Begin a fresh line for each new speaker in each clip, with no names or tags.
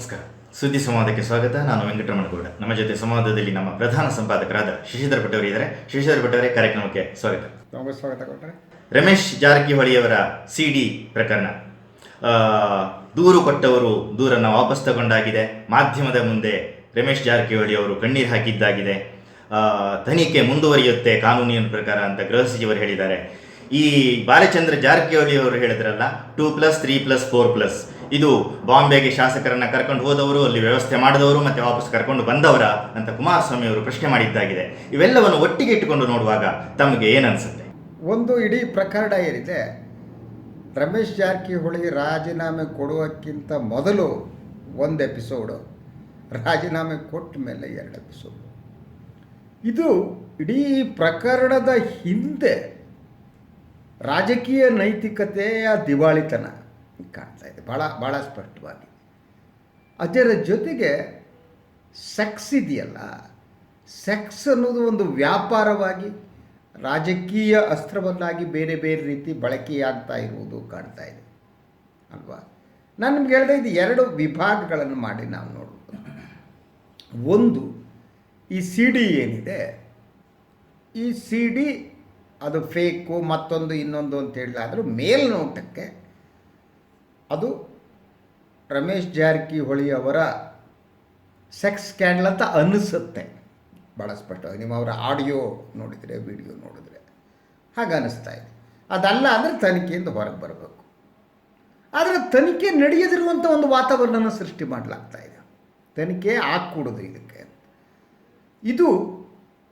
ನಮಸ್ಕಾರ. ಸುದ್ದಿ ಸಂವಾದಕ್ಕೆ ಸ್ವಾಗತ. ನಾನು ವೆಂಕಟರಮಣಗೌಡ. ನಮ್ಮ ಜೊತೆ ಸಂವಾದದಲ್ಲಿ ನಮ್ಮ ಪ್ರಧಾನ ಸಂಪಾದಕರಾದ ಶಶಿಧರ ಭಟ್ ಅವರು ಇದ್ದಾರೆ ಶಶಿಧರ ಭಟ್ ಅವರೇ ಕಾರ್ಯಕ್ರಮಕ್ಕೆ ಸ್ವಾಗತ.
ಸ್ವಾಗತ ಕೊಟ್ಟರೆ
ರಮೇಶ್ ಜಾರಕಿಹೊಳಿಯವರ ಸಿ ಡಿ ಪ್ರಕರಣ. ಆ, ದೂರು ಕೊಟ್ಟವರು ದೂರನ್ನು ವಾಪಸ್ ತಗೊಂಡಾಗಿದೆ. ಮಾಧ್ಯಮದ ಮುಂದೆ ರಮೇಶ್ ಜಾರಕಿಹೊಳಿ ಅವರು ಕಣ್ಣೀರು ಹಾಕಿದ್ದಾಗಿದೆ. ಆ, ತನಿಖೆ ಮುಂದುವರಿಯುತ್ತೆ ಕಾನೂನಿನ ಪ್ರಕಾರ ಅಂತ ಗೃಹ ಸಚಿವರು ಹೇಳಿದ್ದಾರೆ. ಈ ಬಾಲಚಂದ್ರ ಜಾರಕಿಹೊಳಿ ಅವರು ಹೇಳಿದ್ರಲ್ಲ two plus three plus four plus. ಇದು ಬಾಂಬೆಗೆ ಶಾಸಕರನ್ನು ಕರ್ಕೊಂಡು ಹೋದವರು, ಅಲ್ಲಿ ವ್ಯವಸ್ಥೆ ಮಾಡಿದವರು ಮತ್ತೆ ವಾಪಸ್ ಕರ್ಕೊಂಡು ಬಂದವರ ಅಂತ ಕುಮಾರಸ್ವಾಮಿ ಅವರು ಪ್ರಶ್ನೆ ಮಾಡಿದ್ದಾಗಿದೆ. ಇವೆಲ್ಲವನ್ನು ಒಟ್ಟಿಗೆ ಇಟ್ಟುಕೊಂಡು ನೋಡುವಾಗ ತಮಗೆ ಏನನ್ಸುತ್ತೆ?
ಒಂದು ಇಡೀ ಪ್ರಕರಣ ಏನಿದೆ, ರಮೇಶ್ ಜಾರಕಿಹೊಳಿ ರಾಜೀನಾಮೆ ಕೊಡುವಕ್ಕಿಂತ ಮೊದಲು ಒಂದು ಎಪಿಸೋಡು, ರಾಜೀನಾಮೆ ಕೊಟ್ಟ ಮೇಲೆ ಎರಡು ಎಪಿಸೋಡು. ಇದು ಇಡೀ ಪ್ರಕರಣದ ಹಿಂದೆ ರಾಜಕೀಯ ನೈತಿಕತೆಯ ದಿವಾಳಿತನ. ಕಾಣ್ತಾ ಇದೆ. ಭಾಳ ಭಾಳ ಸ್ಪಷ್ಟವಾಗಿ. ಅದರ ಜೊತೆಗೆ ಸೆಕ್ಸ್ ಇದೆಯಲ್ಲ ಸೆಕ್ಸ್ ಅನ್ನೋದು ಒಂದು ವ್ಯಾಪಾರವಾಗಿ, ರಾಜಕೀಯ ಅಸ್ತ್ರವನ್ನಾಗಿ ಬೇರೆ ಬೇರೆ ರೀತಿ ಬಳಕೆಯಾಗ್ತಾ ಇರುವುದು ಕಾಣ್ತಾ ಇದೆ. ಅಲ್ವಾ? ನಾನು ನಿಮ್ಗೆ ಹೇಳಿದೆ, ಇದು ಎರಡು ವಿಭಾಗಗಳನ್ನು ಮಾಡಿ ನಾವು ನೋಡ್ಬೋದು. ಒಂದು, ಈ ಸಿ ಡಿ ಏನಿದೆ, ಈ ಸಿ ಡಿ ಅದು ಫೇಕು ಮತ್ತೊಂದು ಇನ್ನೊಂದು ಅಂತ ಆದರೂ ಮೇಲ್ನೋಟಕ್ಕೆ ಅದು ರಮೇಶ್ ಜಾರಕಿಹೊಳಿ ಅವರ ಸೆಕ್ಸ್ ಸ್ಕ್ಯಾಂಡಲ್ ಅಂತ ಅನ್ನಿಸುತ್ತೆ ಭಾಳ ಸ್ಪಷ್ಟವಾಗಿ. ನಿಮ್ಮ ಅವರ ಆಡಿಯೋ ನೋಡಿದರೆ, ವಿಡಿಯೋ ನೋಡಿದರೆ ಹಾಗೆ ಅನ್ನಿಸ್ತಾ ಇದೆ. ಅದಲ್ಲ ಅಂದರೆ ತನಿಖೆಯಿಂದ ಹೊರಗೆ ಬರಬೇಕು. ಆದರೆ ತನಿಖೆ ನಡೆಯದಿರುವಂಥ ಒಂದು ವಾತಾವರಣನ ಸೃಷ್ಟಿ ಮಾಡಲಾಗ್ತಾ ಇದೆ. ತನಿಖೆ ಹಾಕ್ಕೊಡೋದು ಇದಕ್ಕೆ ಇದು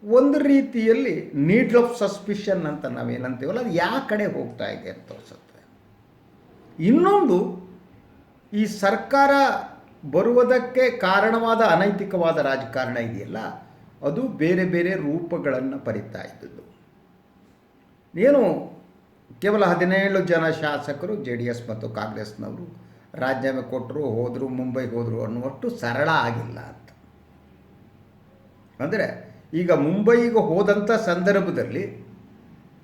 ಒಂದು ರೀತಿಯಲ್ಲಿ ನೀಡ್ ಆಫ್ ಸಸ್ಪಿಷನ್ ಅಂತ ನಾವೇನಂತೀವಲ್ಲ, ಅದು ಯಾವ ಕಡೆ ಹೋಗ್ತಾ ಇದೆ ಅಂತ ತೋರಿಸುತ್ತೆ. ಇನ್ನೊಂದು, ಈ ಸರ್ಕಾರ ಬರುವುದಕ್ಕೆ ಕಾರಣವಾದ ಅನೈತಿಕವಾದ ರಾಜಕಾರಣ ಇದೆಯಲ್ಲ, ಅದು ಬೇರೆ ಬೇರೆ ರೂಪಗಳನ್ನು ಪರಿತಾ ಇದ್ದದ್ದು. ಏನು, ಕೇವಲ ಹದಿನೇಳು ಜನ ಶಾಸಕರು ಜೆ ಡಿ ಎಸ್ ಮತ್ತು ಕಾಂಗ್ರೆಸ್ನವರು ರಾಜೀನಾಮೆ ಕೊಟ್ಟರು ಹೋದರು ಮುಂಬೈಗೆ ಹೋದರು ಅನ್ನುವಷ್ಟು ಸರಳ ಆಗಿಲ್ಲ ಅಂತ. ಅಂದರೆ, ಈಗ ಮುಂಬೈಗೆ ಹೋದಂಥ ಸಂದರ್ಭದಲ್ಲಿ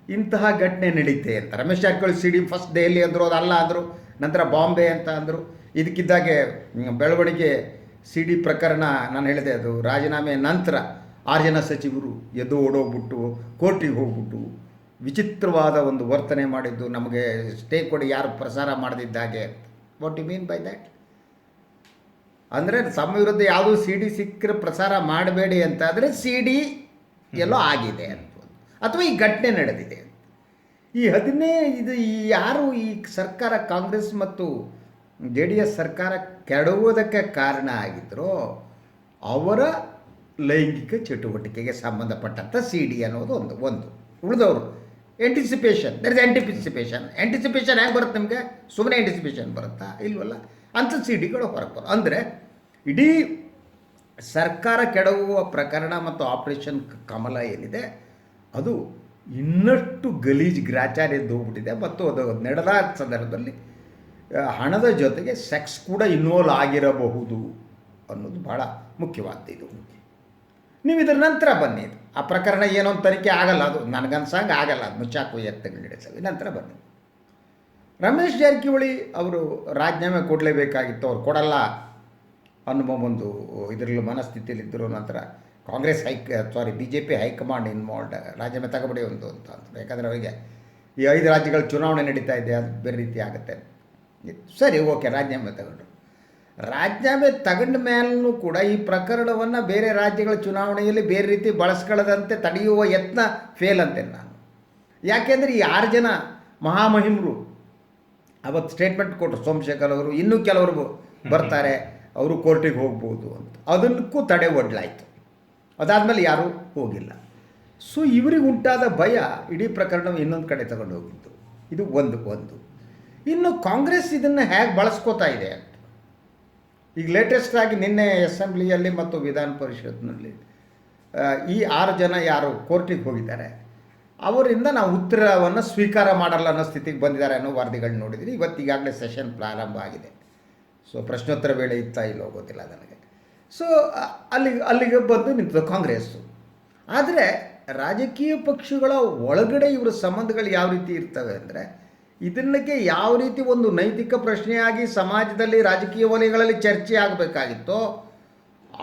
ಇಂತಹ ಘಟನೆ ನಡೀತೆ ಅಂತ. Ramesh Jarkiholi C D first Delhi ಅಂದರು, ಅದಲ್ಲ ಅಂದರು, ನಂತರ ಬಾಂಬೆ ಅಂತ ಅಂದರು. ಇದಕ್ಕಿದ್ದಾಗೆ ಬೆಳವಣಿಗೆ ಸಿ ಡಿ ಪ್ರಕರಣ ನಾನು ಹೇಳಿದೆ, ಅದು ರಾಜೀನಾಮೆ ನಂತರ ಆರು ಜನ ಸಚಿವರು ಎದ್ದು ಓಡೋಗ್ಬಿಟ್ಟು, ಕೋರ್ಟಿಗೆ ಹೋಗ್ಬಿಟ್ಟು ವಿಚಿತ್ರವಾದ ಒಂದು ವರ್ತನೆ ಮಾಡಿದ್ದು, ನಮಗೆ ಸ್ಟೇ ಕೊಡಿ, ಯಾರು ಪ್ರಸಾರ ಮಾಡದಿದ್ದಾಗೆ what you mean by that ಅಂದರೆ ತಮ್ಮ ವಿರುದ್ಧ ಯಾವುದೂ ಸಿ ಡಿ ಸಿಕ್ಕರೆ ಪ್ರಸಾರ ಮಾಡಬೇಡಿ ಅಂತ ಸಿ ಡಿ ಎಲ್ಲೋ ಆಗಿದೆ ಅಂತ. ಅಥವಾ ಈ ಘಟನೆ ನಡೆದಿದೆ. ಈ ಹದಿನೇ, ಇದು ಯಾರು ಈ ಸರ್ಕಾರ ಕಾಂಗ್ರೆಸ್ ಮತ್ತು ಜೆ ಡಿ ಎಸ್ ಸರ್ಕಾರ ಕೆಡುವುದಕ್ಕೆ ಕಾರಣ ಆಗಿದ್ದರೋ ಅವರ ಲೈಂಗಿಕ ಚಟುವಟಿಕೆಗೆ ಸಂಬಂಧಪಟ್ಟಂಥ ಸಿ ಡಿ ಅನ್ನೋದು ಒಂದು ಒಂದು. ಉಳಿದವರು. Anticipation there is anticipation anticipation ಹೇಗೆ ಬರುತ್ತೆ ನಿಮಗೆ? ಸುಮ್ಮನೆ ಆ್ಯಂಟಿಸಿಪೇಷನ್ ಬರುತ್ತಾ? ಇಲ್ವಲ್ಲ? ಅಂಥ ಸಿ ಡಿಗಳು ಹೊರಗೆ ಬರೋ ಅಂದರೆ ಇಡೀ ಸರ್ಕಾರ ಕೆಡವುವ ಪ್ರಕರಣ ಮತ್ತು ಆಪರೇಷನ್ ಕಮಲ ಏನಿದೆ ಅದು ಇನ್ನಷ್ಟು ಗಲೀಜ್ ಗ್ರಾಚಾರ್ಯದ್ದು ಹೋಗ್ಬಿಟ್ಟಿದೆ. ಮತ್ತು ಅದು ನಡೆದ ಸಂದರ್ಭದಲ್ಲಿ ಹಣದ ಜೊತೆಗೆ ಸೆಕ್ಸ್ ಕೂಡ ಇನ್ವಾಲ್ವ್ ಆಗಿರಬಹುದು ಅನ್ನೋದು ಭಾಳ ಮುಖ್ಯವಾದ ಇದು. ನೀವು ಇದರ ನಂತರ ಬನ್ನಿ ಆ ಪ್ರಕರಣ ಏನೋ ತನಿಖೆ ಆಗಲ್ಲ. ಅದು ನನಗನ್ಸಂಗೆ ಆಗಲ್ಲ. ಅದು ಮುಚ್ಚಾಕು ಎತ್ತಗಳು ನಡೆಸವಿ ನಂತರ ಬನ್ನಿ. ರಮೇಶ್ ಜಾರಕಿಹೊಳಿ ಅವರು ರಾಜೀನಾಮೆ ಕೊಡಲೇಬೇಕಾಗಿತ್ತು. ಅವ್ರು ಕೊಡಲ್ಲ ಅನ್ನುವ ಒಂದು ಇದರಲ್ಲಿ ಮನಸ್ಥಿತಿಯಲ್ಲಿದ್ದರು ನಂತರ Congress high sorry B J P high command involved ರಾಜ್ಯ ತಗೊಬಿಡಿ ಒಂದು ಅಂತ ಯಾಕಂದರೆ ಅವರಿಗೆ ಈ ಐದು ರಾಜ್ಯಗಳ ಚುನಾವಣೆ ನಡೀತಾ ಇದೆ, ಅದು ಬೇರೆ ರೀತಿ ಆಗುತ್ತೆ. ಸರಿ, ಓಕೆ ರಾಜೀನಾಮೆ ತಗೊಂಡ್ರು ರಾಜೀನಾಮೆ ತಗೊಂಡ ಮೇಲೂ ಕೂಡ ಈ ಪ್ರಕರಣವನ್ನು ಬೇರೆ ರಾಜ್ಯಗಳ ಚುನಾವಣೆಯಲ್ಲಿ ಬೇರೆ ರೀತಿ ಬಳಸ್ಕೊಳ್ಳದಂತೆ ತಡೆಯುವ ಯತ್ನ ಫೇಲ್ ಅಂತೇನೆ ನಾನು. ಯಾಕೆಂದರೆ ಈ ಆರು ಜನ ಮಹಾಮಹಿಮರು, ಅವತ್ತು ಸ್ಟೇಟ್ಮೆಂಟ್ ಕೊಟ್ಟರು ಸೋಮಶೇಖರ್ ಅವರು, ಇನ್ನೂ ಕೆಲವರು ಬರ್ತಾರೆ, ಅವರು ಕೋರ್ಟಿಗೆ ಹೋಗ್ಬೋದು ಅಂತ. ಅದಕ್ಕೂ ತಡೆ ಒಡ್ಲಾಯಿತು ಅದಾದಮೇಲೆ ಯಾರೂ ಹೋಗಿಲ್ಲ. ಸೊ ಇವರಿಗೆ ಉಂಟಾದ ಭಯ ಇಡೀ ಪ್ರಕರಣ ಇನ್ನೊಂದು ಕಡೆ ತಗೊಂಡು ಹೋಗಿತ್ತು ಇದು ಒಂದು ಒಂದು. ಇನ್ನು ಕಾಂಗ್ರೆಸ್ ಇದನ್ನು ಹೇಗೆ ಬಳಸ್ಕೋತಾ ಇದೆ ಈಗ ಲೇಟೆಸ್ಟ್ ಆಗಿ ನಿನ್ನೆ ಅಸೆಂಬ್ಲಿಯಲ್ಲಿ ಮತ್ತು ವಿಧಾನ ಪರಿಷತ್ನಲ್ಲಿ ಈ ಆರು ಜನ ಯಾರು ಕೋರ್ಟಿಗೆ ಹೋಗಿದ್ದಾರೆ. ಅವರಿಂದ ನಾವು ಉತ್ತರವನ್ನು ಸ್ವೀಕಾರ ಮಾಡಲ್ಲ ಅನ್ನೋ ಸ್ಥಿತಿಗೆ ಬಂದಿದ್ದಾರೆ ಅನ್ನೋ ವರದಿಗಳನ್ನ ನೋಡಿದ್ರಿ. ಇವತ್ತು ಈಗಾಗಲೇ ಸೆಷನ್ ಪ್ರಾರಂಭ ಆಗಿದೆ. ಸೊ ಪ್ರಶ್ನೋತ್ತರ ವೇಳೆ ಇತ್ತಾ ಇಲ್ಲೋ ಗೊತ್ತಿಲ್ಲ ನನಗೆ. ಸೊ ಅಲ್ಲಿಗೆ ಅಲ್ಲಿಗೆ ಬಂದು ನಿಂತದ್ದು ಕಾಂಗ್ರೆಸ್ಸು ಆದರೆ ರಾಜಕೀಯ ಪಕ್ಷಗಳ ಒಳಗಡೆ ಇವರ ಸಂಬಂಧಗಳು ಯಾವ ರೀತಿ ಇರ್ತವೆ ಅಂದರೆ, ಇದನ್ನಕ್ಕೆ ಯಾವ ರೀತಿ ಒಂದು ನೈತಿಕ ಪ್ರಶ್ನೆಯಾಗಿ ಸಮಾಜದಲ್ಲಿ ರಾಜಕೀಯ ವಲಯಗಳಲ್ಲಿ ಚರ್ಚೆ ಆಗಬೇಕಾಗಿತ್ತೋ,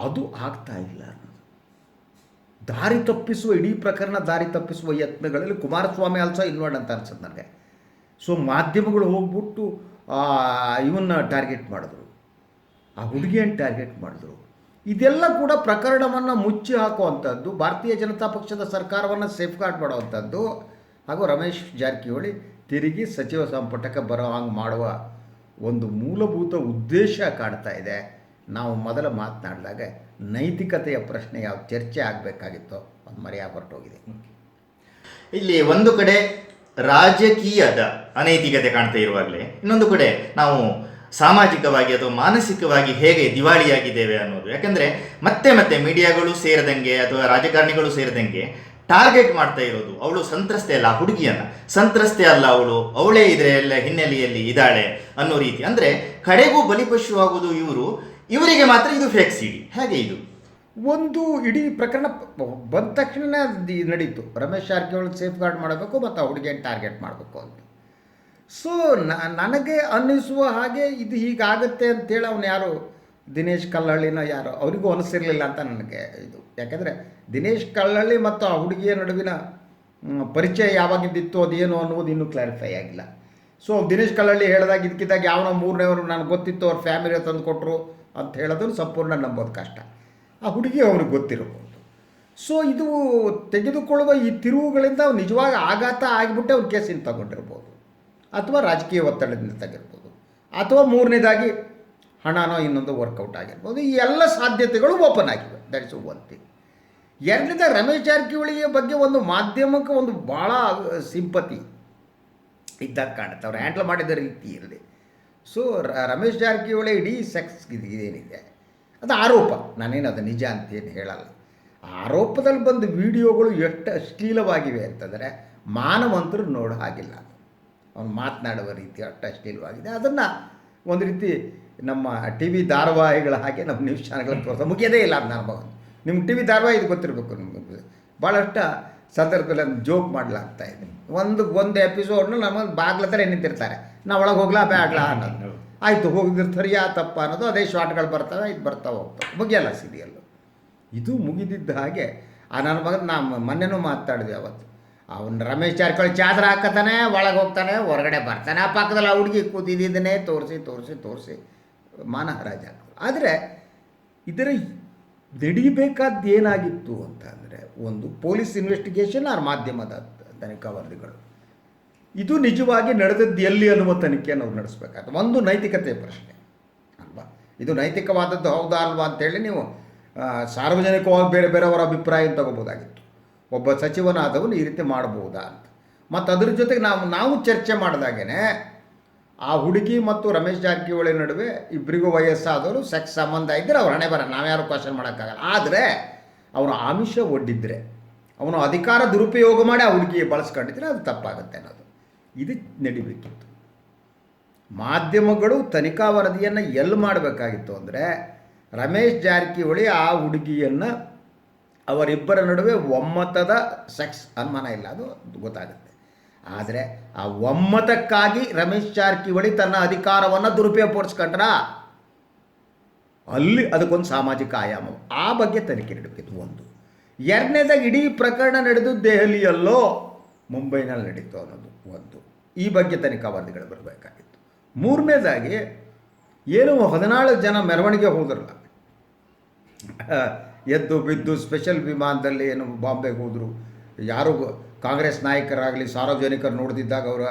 ಅದು ಆಗ್ತಾ ಇಲ್ಲ ದಾರಿ ತಪ್ಪಿಸುವ, ಇಡೀ ಪ್ರಕರಣ ದಾರಿ ತಪ್ಪಿಸುವ ಯತ್ನಗಳಲ್ಲಿ ಕುಮಾರಸ್ವಾಮಿ ಆಲ್ಸೋ ಇನ್ವಾಲ್ಡ್ ಅಂತ ಅನ್ಸುತ್ತೆ ನನಗೆ. ಸೊ ಮಾಧ್ಯಮಗಳು ಹೋಗ್ಬಿಟ್ಟು ಇವನ್ನ ಟಾರ್ಗೆಟ್ ಮಾಡಿದ್ರು. ಆ ಹುಡುಗಿಯನ್ನು ಟಾರ್ಗೆಟ್ ಮಾಡಿದ್ರು. ಇದೆಲ್ಲ ಕೂಡ ಪ್ರಕರಣವನ್ನು ಮುಚ್ಚಿ ಹಾಕುವಂಥದ್ದು ಭಾರತೀಯ ಜನತಾ ಪಕ್ಷದ ಸರ್ಕಾರವನ್ನು ಸೇಫ್ ಗಾರ್ಡ್ ಮಾಡುವಂಥದ್ದು ಹಾಗೂ ರಮೇಶ್ ಜಾರಕಿಹೊಳಿ ತಿರುಗಿ ಸಚಿವ ಸಂಪುಟಕ್ಕೆ ಬರೋ ಹಾಗೆ ಮಾಡುವ ಒಂದು ಮೂಲಭೂತ ಉದ್ದೇಶ ಕಾಣ್ತಾ ಇದೆ. ನಾವು ಮೊದಲ ಮಾತನಾಡಿದಾಗ ನೈತಿಕತೆಯ ಪ್ರಶ್ನೆ ಯಾವ ಚರ್ಚೆ ಆಗಬೇಕಾಗಿತ್ತೋ ಒಂದು ಮರೆಯಾಗಿ ಹೊರಟೋಗಿದೆ.
ಇಲ್ಲಿ ಒಂದು ಕಡೆ ರಾಜಕೀಯದ ಅನೈತಿಕತೆ ಕಾಣ್ತಾ ಇರುವಾಗಲೇ ಇನ್ನೊಂದು ಕಡೆ ನಾವು ಸಾಮಾಜಿಕವಾಗಿ ಅಥವಾ ಮಾನಸಿಕವಾಗಿ ಹೇಗೆ ದಿವಾಳಿಯಾಗಿದ್ದೇವೆ ಅನ್ನೋದು. ಯಾಕಂದ್ರೆ ಮತ್ತೆ ಮತ್ತೆ ಮೀಡಿಯಾಗಳು ಸೇರದಂಗೆ ಅಥವಾ ರಾಜಕಾರಣಿಗಳು ಸೇರದಂಗೆ ಟಾರ್ಗೆಟ್ ಮಾಡ್ತಾ ಇರೋದು ಅವಳು ಸಂತ್ರಸ್ತೆ ಅಲ್ಲ, ಹುಡುಗಿಯನ್ನ. ಸಂತ್ರಸ್ತೆ ಅಲ್ಲ ಅವಳು, ಅವಳೇ ಇದ್ರೆ ಎಲ್ಲ ಹಿನ್ನೆಲೆಯಲ್ಲಿ ಇದ್ದಾಳೆ ಅನ್ನೋ ರೀತಿ. ಅಂದ್ರೆ ಕಡೆಗೂ ಬಲಿಪಶು ಆಗುವುದು ಇವರು, ಇವರಿಗೆ ಮಾತ್ರ ಇದು ಫೇಕ್ ಸಿಡಿ ಹೇಗೆ ಇದು?
ಒಂದು ಇಡೀ ಪ್ರಕರಣ ಬಂದ ತಕ್ಷಣ ನಡೀತು. ರಮೇಶ್ ಜಾರಕಿಹೊಳಿ ಸೇಫ್ ಗಾರ್ಡ್ ಮಾಡಬೇಕು, ಮತ್ತು ಆ ಹುಡುಗಿಯನ್ನು ಟಾರ್ಗೆಟ್ ಮಾಡಬೇಕು ಅಂತ. ಸೊ ನನಗೆ ಅನ್ನಿಸುವ ಹಾಗೆ ಇದು ಹೀಗಾಗತ್ತೆ ಅಂತೇಳಿ ಅವನು ಯಾರು? ದಿನೇಶ್ ಕಲ್ಲಳ್ಳಿನ ಯಾರು? ಅವರಿಗೂ ಅನಿಸಿರಲಿಲ್ಲ ಅಂತ ನನಗೆ ಇದು. ಯಾಕೆಂದರೆ ದಿನೇಶ್ ಕಲ್ಲಹಳ್ಳಿ ಮತ್ತು ಆ ಹುಡುಗಿಯ ನಡುವಿನ ಪರಿಚಯ ಯಾವಾಗಿದ್ದಿತ್ತು, ಅದೇನು ಅನ್ನೋದು ಇನ್ನೂ ಕ್ಲಾರಿಫೈ ಆಗಿಲ್ಲ. ಸೊ ದಿನೇಶ್ ಕಲ್ಲಳ್ಳಿ ಹೇಳಿದಾಗ ಇದಕ್ಕಿದ್ದಾಗ ಯಾವನೋ ಮೂರನೇವರು ನನಗೆ ಗೊತ್ತಿತ್ತು, ಅವ್ರ ಫ್ಯಾಮಿಲಿ ತಂದು ಕೊಟ್ಟರು ಅಂತ ಹೇಳೋದನ್ನು ಸಂಪೂರ್ಣ ನಂಬೋದು ಕಷ್ಟ. ಆ ಹುಡುಗಿ ಅವ್ರಿಗೆ ಗೊತ್ತಿರಬಹುದು. ಸೊ ಇದು ತೆಗೆದುಕೊಳ್ಳುವ ಈ ತಿರುವುಗಳಿಂದ ಅವ್ನು ನಿಜವಾಗಿ ಆಘಾತ ಆಗಿಬಿಟ್ಟೆ ಅವ್ನು ಕೇಸಿನ ತಗೊಂಡಿರ್ಬೋದು. ಅಥವಾ ರಾಜಕೀಯ ಒತ್ತಡದಿಂದ ತೆಗಿರ್ಬೋದು. ಅಥವಾ ಮೂರನೇದಾಗಿ ಹಣನೋ ಇನ್ನೊಂದು ವರ್ಕೌಟ್ ಆಗಿರ್ಬೋದು. ಈ ಎಲ್ಲ ಸಾಧ್ಯತೆಗಳು ಓಪನ್ ಆಗಿವೆ. ದಟ್ ಇಸ್ ಒನ್ ಥಿಂಗ್ ಎರಡನೇದ ರಮೇಶ್ ಜಾರಕಿಹೊಳಿಯ ಬಗ್ಗೆ ಒಂದು ಮಾಧ್ಯಮಕ್ಕೆ ಒಂದು ಭಾಳ ಸಿಂಪತಿ ಇದ್ದಾಗ ಕಾಣುತ್ತೆ. ಅವ್ರು ಹ್ಯಾಂಡಲ್ ಮಾಡಿದ ರೀತಿಯಲ್ಲಿ. ಸೊ ರಮೇಶ್ ಜಾರಕಿಹೊಳಿ ಇಡೀ ಸೆಕ್ಸ್ ಇದೇನಿದೆ ಅದು ಆರೋಪ. ನಾನೇನು ಅದು ನಿಜ ಅಂತೇನು ಹೇಳಲ್ಲ. ಆರೋಪದಲ್ಲಿ ಬಂದ ವಿಡಿಯೋಗಳು ಎಷ್ಟು ಅಶ್ಲೀಲವಾಗಿವೆ ಅಂತಂದರೆ ಮಾನವಂತರು ನೋಡೋ ಹಾಗಿಲ್ಲ. ಅವನು ಮಾತನಾಡುವ ರೀತಿ ಅಷ್ಟು ಅಶ್ಲೀಲವಾಗಿದೆ. ಅದನ್ನು ಒಂದು ರೀತಿ ನಮ್ಮ ಟಿ ವಿ ಧಾರಾವಾಹಿಗಳ ಹಾಗೆ ನಮ್ಮ ನ್ಯೂಸ್ ಚಾನಲ್ಗಳಲ್ಲಿ ತೋರಿಸ ಮುಗಿಯೋದೇ ಇಲ್ಲ ಅದು ನನ್ನ ಮಗನು ನಿಮ್ಗೆ ಟಿ ವಿ ಧಾರಾವಾಹಿ ಇದು ಗೊತ್ತಿರಬೇಕು ನಿಮಗೆ. ಭಾಳಷ್ಟು ಸಂದರ್ಭದಲ್ಲಿ ಅದನ್ನು ಜೋಕ್ ಮಾಡಲಾಗ್ತಾ ಇದೆ. ಒಂದು ಒಂದು ಎಪಿಸೋಡ್ನ ನಮಗೆ ಬಾಗ್ಲ ಥರ ನಿಂತಿರ್ತಾರೆ. ನಾವು ಒಳಗೆ ಹೋಗ್ಲಾ ಬೇಡಲಾ ಅನ್ನೋದು. ಆಯಿತು ಹೋಗಿದ್ರೆ ಯಾ ತಪ್ಪ ಅನ್ನೋದು ಅದೇ ಶಾರ್ಟ್ಗಳು ಬರ್ತವೆ ಇದು ಬರ್ತಾ ಹೋಗ್ತವೆ. ಮುಗಿಯಲ್ಲ ಸೀರಿಯಲ್ಲು. ಇದು ಮುಗಿದಿದ್ದ ಹಾಗೆ ಆ ನನ್ನ ಮಗನ ನಾ ಮೊನ್ನೆನೂ ಮಾತಾಡಿದೆ ಅವತ್ತು. ಅವನು ರಮೇಶ್ ಜಾರಕಿಹೊಳಿ ಚಾದ್ರ ಹಾಕತಾನೆ, ಒಳಗೆ ಹೋಗ್ತಾನೆ, ಹೊರಗಡೆ ಬರ್ತಾನೆ. ಆ ಪಕ್ಕದಲ್ಲಿ ಆ ಹುಡುಗಿ ಕೂತಿದ್ದನ್ನೇ ತೋರಿಸಿ ತೋರಿಸಿ ತೋರಿಸಿ ಮಾನ ಹರಾಜ್ ಆಗ್ತದೆ ಆದರೆ ಇದರ ನಡೀಬೇಕಾದ ಏನಾಗಿತ್ತು ಅಂತಂದರೆ ಒಂದು ಪೊಲೀಸ್ ಇನ್ವೆಸ್ಟಿಗೇಷನ್ ಆರ್ ಮಾಧ್ಯಮದ ತನಿಖಾ ವರದಿಗಳು. ಇದು ನಿಜವಾಗಿ ನಡೆದದ್ದು ಎಲ್ಲಿ ಅನ್ನುವ ತನಿಖೆಯನ್ನು ಅವ್ರು ನಡೆಸಬೇಕಾಗ್ತದೆ ಒಂದು ನೈತಿಕತೆ ಪ್ರಶ್ನೆ, ಅಲ್ವಾ? ಇದು ನೈತಿಕವಾದದ್ದು ಹೌದಾ ಅಲ್ವಾ ಅಂತೇಳಿ ನೀವು ಸಾರ್ವಜನಿಕವಾಗಿ ಬೇರೆ ಬೇರೆಯವರ ಅಭಿಪ್ರಾಯ ತಗೋಬೋದಾಗಿತ್ತು ಒಬ್ಬ ಸಚಿವನಾದವನು ಈ ರೀತಿ ಮಾಡ್ಬೋದಾ ಅಂತ. ಮತ್ತು ಅದ್ರ ಜೊತೆಗೆ ನಾವು ನಾವು ಚರ್ಚೆ ಮಾಡಿದಾಗೇ ಆ ಹುಡುಗಿ ಮತ್ತು ರಮೇಶ್ ಜಾರಕಿಹೊಳಿ ನಡುವೆ ಇಬ್ಬರಿಗೂ ವಯಸ್ಸಾದವರು ಸೆಕ್ಸ್ ಸಂಬಂಧ ಇದ್ದರೆ ಅವ್ರು ಹಣೆ ಬರ ನಾವ್ಯಾರು ಕ್ವಶನ್ ಮಾಡೋಕ್ಕಾಗಲ್ಲ. ಆದರೆ ಅವನು ಆಮಿಷ ಒಡ್ಡಿದ್ರೆ, ಅವನು ಅಧಿಕಾರ ದುರುಪಯೋಗ ಮಾಡಿ ಆ ಹುಡುಗಿ ಬಳಸ್ಕೊಂಡಿದ್ರೆ ಅದು ತಪ್ಪಾಗುತ್ತೆ ಅನ್ನೋದು. ಇದು ನಡಿಬೇಕಿತ್ತು. ಮಾಧ್ಯಮಗಳು ತನಿಖಾ ವರದಿಯನ್ನು ಎಲ್ಲಿ ಮಾಡಬೇಕಾಗಿತ್ತು ಅಂದರೆ ರಮೇಶ್ ಜಾರಕಿಹೊಳಿ ಆ ಹುಡುಗಿಯನ್ನು ಅವರಿಬ್ಬರ ನಡುವೆ ಒಮ್ಮತದ ಸೆಕ್ಸ್ ಅನುಮಾನ ಇಲ್ಲ, ಅದು ಗೊತ್ತಾಗುತ್ತೆ. ಆದರೆ ಆ ಒಮ್ಮತಕ್ಕಾಗಿ ರಮೇಶ್ ಜಾರಕಿಹೊಳಿ ತನ್ನ ಅಧಿಕಾರವನ್ನು ದುರುಪಯೋಗಪಡಿಸ್ಕೊಂಡ್ರ ಅಲ್ಲಿ ಅದಕ್ಕೊಂದು ಸಾಮಾಜಿಕ ಆಯಾಮ ಆ ಬಗ್ಗೆ ತನಿಖೆ ನಡಬೇಕಿತ್ತು ಒಂದು. ಎರಡನೇದಾಗಿ ಇಡೀ ಪ್ರಕರಣ ನಡೆದು ದೆಹಲಿಯಲ್ಲೋ ಮುಂಬೈನಲ್ಲಿ ನಡೀತು ಅನ್ನೋದು ಒಂದು. ಈ ಬಗ್ಗೆ ತನಿಖಾ ವರದಿಗಳು ಬರಬೇಕಾಗಿತ್ತು. ಮೂರನೇದಾಗಿ ಏನು ಹದಿನಾಲ್ಕು ಜನ ಮೆರವಣಿಗೆ ಹೋದ್ರಲ್ಲ ಎದ್ದು ಬಿದ್ದು ಸ್ಪೆಷಲ್ ವಿಮಾನದಲ್ಲಿ ಏನು ಬಾಂಬೆಗೆ ಹೋದರು. ಯಾರು ಕಾಂಗ್ರೆಸ್ ನಾಯಕರಾಗಲಿ, ಸಾರ್ವಜನಿಕರು ನೋಡ್ತಿದ್ದಾಗ ಅವರ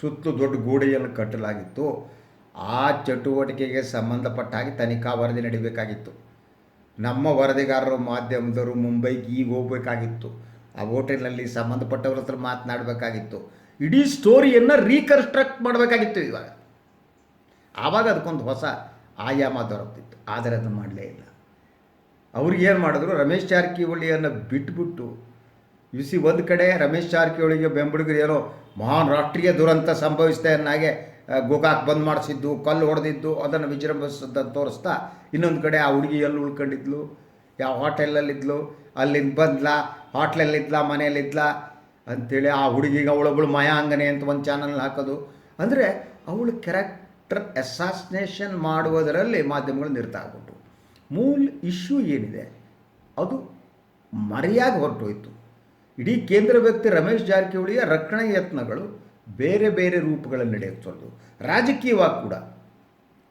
ಸುತ್ತಲೂ ದೊಡ್ಡ ಗೋಡೆಯನ್ನು ಕಟ್ಟಲಾಗಿತ್ತು. ಆ ಚಟುವಟಿಕೆಗೆ ಸಂಬಂಧಪಟ್ಟ ಹಾಗೆ ತನಿಖಾ ವರದಿ ನಡಿಬೇಕಾಗಿತ್ತು. ನಮ್ಮ ವರದಿಗಾರರು, ಮಾಧ್ಯಮದವರು ಮುಂಬೈಗೆ ಈಗ ಹೋಗಬೇಕಾಗಿತ್ತು. ಆ ಹೋಟೆಲ್ನಲ್ಲಿ ಸಂಬಂಧಪಟ್ಟವ್ರ ಹತ್ರ ಮಾತನಾಡಬೇಕಾಗಿತ್ತು. ಇಡೀ ಸ್ಟೋರಿಯನ್ನು ರೀಕನ್ಸ್ಟ್ರಕ್ಟ್ ಮಾಡಬೇಕಾಗಿತ್ತು ಇವಾಗ. ಆವಾಗ ಅದಕ್ಕೊಂದು ಹೊಸ ಆಯಾಮ ದೊರಕ್ತಿತ್ತು. ಆದರೆ ಅದನ್ನು ಮಾಡಲೇ ಇಲ್ಲ. ಅವ್ರಿಗೆ ಏನು ಮಾಡಿದ್ರು? ರಮೇಶ್ ಜಾರಕಿಹೊಳಿಯನ್ನು ಬಿಟ್ಬಿಟ್ಟು ಯು ಸಿ ಒಂದು ಕಡೆ ರಮೇಶ್ ಜಾರಕಿಹೊಳಿಗೆ ಬೆಂಬಲಿಗರು ಏನೋ ಮಹಾನ್ ರಾಷ್ಟ್ರೀಯ ದುರಂತ ಸಂಭವಿಸಿದೆ ಅನ್ನಾಗೆ ಗೋಕಾಕ್ ಬಂದ್ ಮಾಡಿಸಿದ್ದು, ಕಲ್ಲು ಹೊಡೆದಿದ್ದು ಅದನ್ನು ವಿಜೃಂಭಿಸಿದ್ದ ತೋರಿಸ್ತಾ ಇನ್ನೊಂದು ಕಡೆ ಆ ಹುಡುಗಿ ಎಲ್ಲಿ ಉಳ್ಕೊಂಡಿದ್ಲು? ಯಾವ ಹೋಟೆಲಲ್ಲಿದ್ಲು? ಅಲ್ಲಿಂದ ಬಂದ್ಲ? ಹೋಟ್ಲಲ್ಲಿದ್ಲ? ಮನೆಯಲ್ಲಿದ್ಲ? ಅಂಥೇಳಿ ಆ ಹುಡುಗಿಗೆ ಅವಳೊಬ್ಬಳು ಮಯಾಂಗನೆ ಅಂತ ಒಂದು ಚಾನಲ್ ಹಾಕೋದು. ಅಂದರೆ ಅವಳು ಕ್ಯಾರೆಕ್ಟರ್ ಅಸಾಸಿನೇಷನ್ ಮಾಡುವುದರಲ್ಲಿ ಮಾಧ್ಯಮಗಳು ನಿರತ ಮೂಲ ಇಶ್ಯೂ ಏನಿದೆ? ಅದು ಮರೆಯಾಗಿ ಹೊರಟೋಯ್ತು. ಇಡೀ ಕೇಂದ್ರ ವ್ಯಕ್ತಿ ರಮೇಶ್ ಜಾರಕಿಹೊಳಿಯ ರಕ್ಷಣಾ ಯತ್ನಗಳು ಬೇರೆ ಬೇರೆ ರೂಪಗಳಲ್ಲಿ ನಡೆಯುತ್ತದ್ದು ರಾಜಕೀಯವಾಗಿ ಕೂಡ.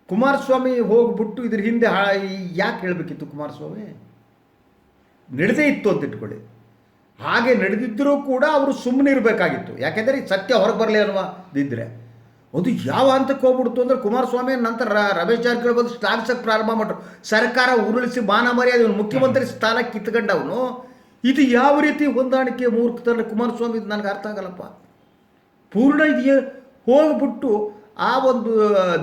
ಕುಮಾರಸ್ವಾಮಿ ಹೋಗ್ಬಿಟ್ಟು ಇದ್ರ ಹಿಂದೆ ಯಾಕೆ ಹೇಳಬೇಕಿತ್ತು ಕುಮಾರಸ್ವಾಮಿ? ನಡೆದೇ ಇತ್ತು ಅಂತ ಇಟ್ಕೊಳ್ಳಿ. ಹಾಗೆ ನಡೆದಿದ್ದರೂ ಕೂಡ ಅವರು ಸುಮ್ಮನೆ ಇರಬೇಕಾಗಿತ್ತು. ಯಾಕೆಂದರೆ ಸತ್ಯ ಹೊರಗೆ ಬರಲಿ ಅನ್ನೋದಿದ್ದರೆ ಅದು ಯಾವ ಹಂತಕ್ಕೆ ಹೋಗ್ಬಿಡ್ತು ಅಂದ್ರೆ ಕುಮಾರಸ್ವಾಮಿ ನಂತರ ರಮೇಶ್ ಜಾರಕಿಹೊಳಿ ಬಂದು ಶ್ಲಾಘಿಸಕ್ಕೆ ಪ್ರಾರಂಭ ಮಾಡ್ರು. ಸರ್ಕಾರ ಉರುಳಿಸಿ ಮಾನ ಮರ್ಯಾದೆ ಮುಖ್ಯಮಂತ್ರಿ ಸ್ಥಾನ ಕಿತ್ಕೊಂಡವನು, ಇದು ಯಾವ ರೀತಿ ಹೊಂದಾಣಿಕೆ ಮೂರ್ಖತನ ಕುಮಾರಸ್ವಾಮಿ ಇದು ನನಗೆ ಅರ್ಥ ಆಗಲ್ಲಪ್ಪ. ಪೂರ್ಣ ಇದೆಯೇ ಹೋಗ್ಬಿಟ್ಟು ಆ ಒಂದು,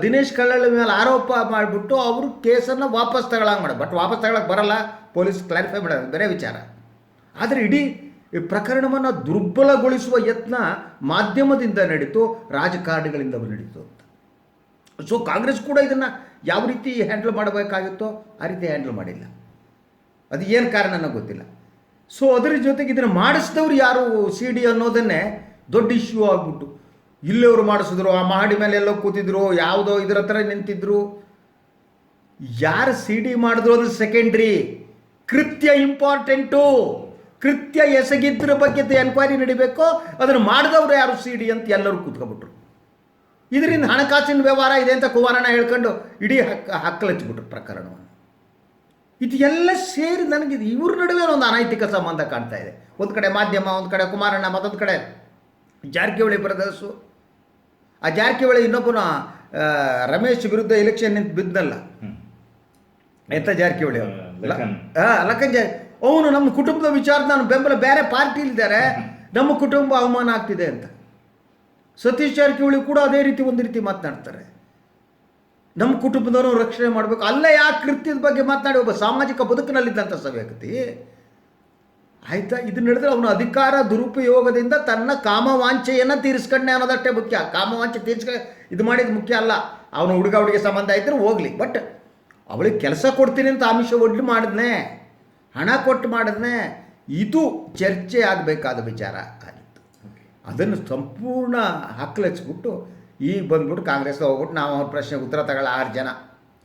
ದಿನೇಶ್ ಕಳ್ಳಳ ಮೇಲೆ ಆರೋಪ ಮಾಡಿಬಿಟ್ಟು ಅವರು ಕೇಸನ್ನು ವಾಪಸ್ ತಗೊಳಂಗೆ ಮಾಡಿ. ಬಟ್ ವಾಪಸ್ ತಗೊಳಕ್ಕೆ ಬರಲ್ಲ, ಪೊಲೀಸ್ ಕ್ಲಾರಿಫೈ ಮಾಡೋದು ಬೇರೆ ವಿಚಾರ. ಆದರೆ ಇಡೀ ಈ ಪ್ರಕರಣವನ್ನು ದುರ್ಬಲಗೊಳಿಸುವ ಯತ್ನ ಮಾಧ್ಯಮದಿಂದ ನಡೀತು, ರಾಜಕಾರಣಿಗಳಿಂದ ನಡೀತು. ಅಂತ ಸೊ ಕಾಂಗ್ರೆಸ್ ಕೂಡ ಇದನ್ನು ಯಾವ ರೀತಿ ಹ್ಯಾಂಡಲ್ ಮಾಡಬೇಕಾಗಿತ್ತೋ ಆ ರೀತಿ ಹ್ಯಾಂಡಲ್ ಮಾಡಿಲ್ಲ. ಅದು ಏನು ಕಾರಣ ನನಗೆ ಗೊತ್ತಿಲ್ಲ. ಸೊ ಅದರ ಜೊತೆಗೆ ಇದನ್ನು ಮಾಡಿಸಿದವ್ರು ಯಾರು? ಸಿ ಡಿ ಅನ್ನೋದನ್ನೇ ದೊಡ್ಡ ಇಶ್ಯೂ ಆಗ್ಬಿಟ್ಟು. ಇಲ್ಲಿಯವರು ಮಾಡಿಸಿದ್ರು, ಆ ಮಹಡಿ ಮೇಲೆ ಎಲ್ಲೋ ಕೂತಿದ್ರು, ಯಾವುದೋ ಇದ್ರ ಹತ್ರ ನಿಂತಿದ್ರು. ಯಾರು ಸಿ ಡಿ ಮಾಡಿದ್ರು ಅದು ಸೆಕೆಂಡ್ರಿ ಕೃತ್ಯ ಇಂಪಾರ್ಟೆಂಟು ಕೃತ್ಯ ಎಸಗಿದ್ರ ಬಗ್ಗೆ ಎನ್ಕ್ವೈರಿ ನಡಿಬೇಕೋ? ಅದನ್ನು ಮಾಡಿದವರು ಯಾರು? ಸಿ ಡಿ ಅಂತ ಎಲ್ಲರೂ ಕೂತ್ಕೊಬಿಟ್ರು ಇದರಿಂದ ಹಣಕಾಸಿನ ವ್ಯವಹಾರ ಇದೆ ಅಂತ ಕುಮಾರಣ್ಣ ಹೇಳ್ಕೊಂಡು ಇಡೀ ಹಕ್ಕ ಹಕ್ಕಲಚ್ಚಿಬಿಟ್ರು ಪ್ರಕರಣವನ್ನು. ಇದು ಎಲ್ಲ ಸೇರಿ ನನಗೆ ಇವ್ರ ನಡುವೆ ಒಂದು ಅನೈತಿಕ ಸಂಬಂಧ ಕಾಣ್ತಾ ಇದೆ. ಒಂದು ಕಡೆ ಮಾಧ್ಯಮ ಒಂದು ಕಡೆ ಕುಮಾರಣ್ಣ ಮತ್ತೊಂದು ಕಡೆ ಜಾರಕಿಹೊಳಿ ಬ್ರದರ್ಸು. ಆ ಜಾರಕಿಹೊಳಿ ಇನ್ನೊಬ್ಬನ ರಮೇಶ್ ವಿರುದ್ಧ ಎಲೆಕ್ಷನ್ ನಿಂತು ಬಿದ್ದಲ್ಲ
ಎತ್ತ
ಎಂತ ಜಾರಕಿಹೊಳಿ
ಅವರು.
ಲಕ್ಕನ್ ಜಾರಿ ಅವನು ನಮ್ಮ ಕುಟುಂಬದ ವಿಚಾರದ ನಾನು ಬೆಂಬಲ ಬೇರೆ ಪಾರ್ಟಿಲಿದ್ದಾರೆ ನಮ್ಮ ಕುಟುಂಬ ಅವಮಾನ ಆಗ್ತಿದೆ ಅಂತ. ಸತೀಶ್ ಜಾರಕಿಹೊಳಿ ಕೂಡ ಅದೇ ರೀತಿ ಒಂದು ರೀತಿ ಮಾತನಾಡ್ತಾರೆ. ನಮ್ಮ ಕುಟುಂಬದವರು ರಕ್ಷಣೆ ಮಾಡಬೇಕು. ಅಲ್ಲೇ ಯಾ ಕೃತ್ಯದ ಬಗ್ಗೆ ಮಾತನಾಡಿ ಒಬ್ಬ ಸಾಮಾಜಿಕ ಬದುಕಿನಲ್ಲಿದ್ದಂಥ ಸ ವ್ಯಕ್ತಿ. ಆಯ್ತಾ? ಇದು ನಡೆದ್ರೆ ಅವನು ಅಧಿಕಾರ ದುರುಪಯೋಗದಿಂದ ತನ್ನ ಕಾಮವಾಂಛೆಯನ್ನು ತೀರಿಸ್ಕೊಂಡೆ ಅನ್ನೋದಷ್ಟೇ ಮುಖ್ಯ. ಕಾಮವಾಂಛೆ ತೀರಿಸ್ಕ ಇದು ಮಾಡಿದ ಮುಖ್ಯ ಅಲ್ಲ. ಅವನು ಹುಡುಗ ಹುಡುಗಿ ಸಂಬಂಧ ಇದ್ದರೆ ಹೋಗಲಿ. ಬಟ್ ಅವಳಿಗೆ ಕೆಲಸ ಕೊಡ್ತೀನಿ ಅಂತ ಆಮಿಷ ಒಡ್ಲಿ ಮಾಡಿದ್ನೆ. ಹಣ ಕೊಟ್ಟು ಮಾಡಿದ್ರೆ ಇದು ಚರ್ಚೆ ಆಗಬೇಕಾದ ವಿಚಾರ ಆಗಿತ್ತು. ಅದನ್ನು ಸಂಪೂರ್ಣ ಹಕ್ಕಲಚ್ಬಿಟ್ಟು ಈಗ ಬಂದ್ಬಿಟ್ಟು ಕಾಂಗ್ರೆಸ್ ಹೋಗ್ಬಿಟ್ಟು ನಾವು ಅವ್ರ ಪ್ರಶ್ನೆ ಉತ್ತರ ತಗೊಳ್ಳ ಆರು ಜನ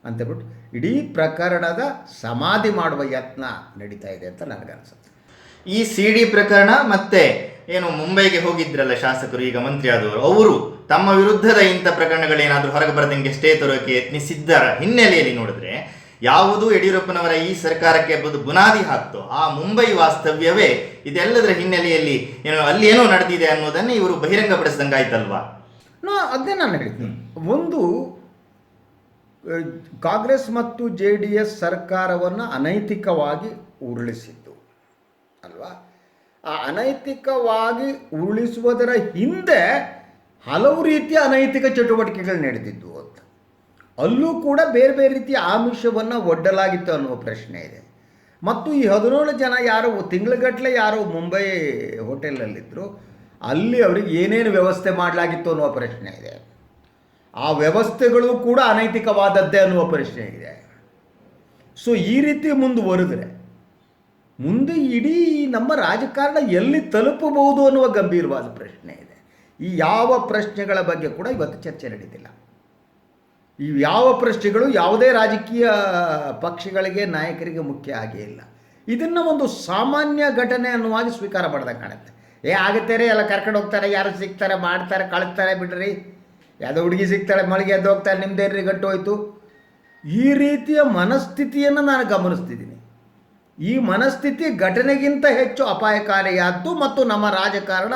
ಅಂತೇಳ್ಬಿಟ್ಟು ಇಡೀ ಪ್ರಕರಣದ ಸಮಾಧಿ ಮಾಡುವ ಯತ್ನ ನಡೀತಾ ಇದೆ ಅಂತ ನನಗನ್ಸುತ್ತೆ
ಈ ಸಿ ಡಿ ಪ್ರಕರಣ ಮತ್ತೆ ಏನು ಮುಂಬೈಗೆ ಹೋಗಿದ್ರಲ್ಲ ಶಾಸಕರು, ಈಗ ಮಂತ್ರಿ ಆದವರು, ಅವರು ತಮ್ಮ ವಿರುದ್ಧದ ಇಂಥ ಪ್ರಕರಣಗಳೇನಾದರೂ ಹೊರಗೆ ಬರದಂಗೆ ಸ್ಟೇ ತರೋಕೆ ಯತ್ನಿಸಿದ್ದರ ಹಿನ್ನೆಲೆಯಲ್ಲಿ ನೋಡಿದ್ರೆ ಯಾವುದು ಯಡಿಯೂರಪ್ಪನವರ ಈ ಸರ್ಕಾರಕ್ಕೆ ಬದು ಬುನಾದಿ ಹಾಕ್ತು, ಆ ಮುಂಬೈ ವಾಸ್ತವ್ಯವೇ ಇದೆಲ್ಲದರ ಹಿನ್ನೆಲೆಯಲ್ಲಿ ಏನೋ, ಅಲ್ಲಿ ಏನೋ ನಡೆದಿದೆ ಅನ್ನೋದನ್ನು ಇವರು ಬಹಿರಂಗಪಡಿಸಿದಂಗಾಯ್ತಲ್ವಾ?
ನೋ, ಅದೇ ನಾನು ಹೇಳ್ತೀನಿ ಒಂದು ಕಾಂಗ್ರೆಸ್ ಮತ್ತು ಜೆ ಡಿ ಎಸ್ ಸರ್ಕಾರವನ್ನು ಅನೈತಿಕವಾಗಿ ಉರುಳಿಸಿದ್ದು ಅಲ್ವಾ? ಆ ಅನೈತಿಕವಾಗಿ ಉರುಳಿಸುವುದರ ಹಿಂದೆ ಹಲವು ರೀತಿಯ ಅನೈತಿಕ ಚಟುವಟಿಕೆಗಳು ನಡೆದಿದ್ದು ಅಂತ ಅಲ್ಲೂ ಕೂಡ ಬೇರೆ ಬೇರೆ ರೀತಿಯ ಆಮಿಷವನ್ನು ಒಡ್ಡಲಾಗಿತ್ತು ಅನ್ನುವ ಪ್ರಶ್ನೆ ಇದೆ. ಮತ್ತು ಈ ಹದಿನೇಳು ಜನ ಯಾರು ತಿಂಗಳಗಟ್ಟಲೆ ಯಾರು ಮುಂಬೈ ಹೋಟೆಲಲ್ಲಿದ್ದರು ಅಲ್ಲಿ ಅವರಿಗೆ ಏನೇನು ವ್ಯವಸ್ಥೆ ಮಾಡಲಾಗಿತ್ತು ಅನ್ನುವ ಪ್ರಶ್ನೆ ಇದೆ. ಆ ವ್ಯವಸ್ಥೆಗಳು ಕೂಡ ಅನೈತಿಕವಾದದ್ದೇ ಅನ್ನುವ ಪ್ರಶ್ನೆ ಇದೆ. ಸೊ ಈ ರೀತಿ ಮುಂದುವರೆದ್ರೆ, ಮುಂದೆ ಇಡೀ ನಮ್ಮ ರಾಜಕಾರಣ ಎಲ್ಲಿ ತಲುಪಬಹುದು ಅನ್ನುವ ಗಂಭೀರವಾದ ಪ್ರಶ್ನೆ ಇದೆ. ಈ ಯಾವ ಪ್ರಶ್ನೆಗಳ ಬಗ್ಗೆ ಕೂಡ ಇವತ್ತು ಚರ್ಚೆ ನಡೀತಿಲ್ಲ. ಈ ಯಾವ ಪ್ರಶ್ನೆಗಳು ಯಾವುದೇ ರಾಜಕೀಯ ಪಕ್ಷಗಳಿಗೆ, ನಾಯಕರಿಗೆ ಮುಖ್ಯ ಆಗೇ ಇಲ್ಲ. ಇದನ್ನು ಒಂದು ಸಾಮಾನ್ಯ ಘಟನೆ ಅನ್ನುವಾಗಿ ಸ್ವೀಕಾರ ಮಾಡ್ದಂಗೆ ಕಾಣುತ್ತೆ. ಏ ಆಗುತ್ತೆ ರೀ ಎಲ್ಲ ಕರ್ಕೊಂಡು ಹೋಗ್ತಾರೆ, ಯಾರು ಸಿಗ್ತಾರೆ, ಮಾಡ್ತಾರೆ, ಕಳಿಸ್ತಾರೆ, ಬಿಡ್ರಿ. ಯಾವುದೋ ಹುಡುಗಿ ಸಿಗ್ತಾಳೆ, ಮಳಿಗೆ ಎದ್ದು ಹೋಗ್ತಾರೆ ನಿಮ್ದೇನ್ರಿ ಗಟ್ಟು ಹೋಯ್ತು. ಈ ರೀತಿಯ ಮನಸ್ಥಿತಿಯನ್ನು ನಾನು ಗಮನಿಸ್ತಿದ್ದೀನಿ. ಈ ಮನಸ್ಥಿತಿ ಘಟನೆಗಿಂತ ಹೆಚ್ಚು ಅಪಾಯಕಾರಿಯಾದ್ದು ಮತ್ತು ನಮ್ಮ ರಾಜಕಾರಣ